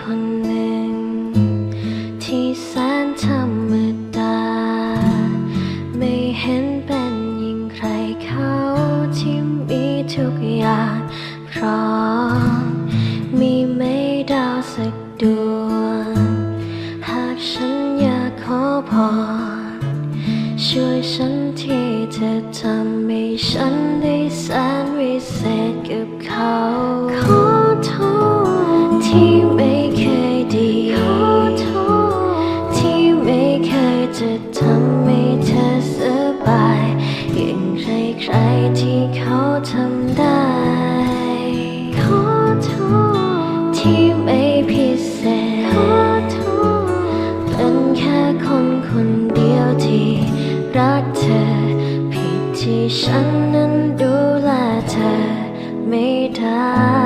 คนหนึ่ง ที่แสนธรรมดา ไม่เห็นเป็นยิ่งใครเขาที่มีทุกอย่างพร้อมมีไม่ดาวสักดวง หากฉันอยากขอพรช่วยฉันที่เธอทำให้ฉันได้แสนวิเศษกับเขา ที่เขาทำได้ ขอโทษที่ไม่พิเศษ ขอโทษเป็นแค่คนคนเดียวที่รักเธอ ผิดที่ฉันนั้นดูแลเธอไม่ได้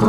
ข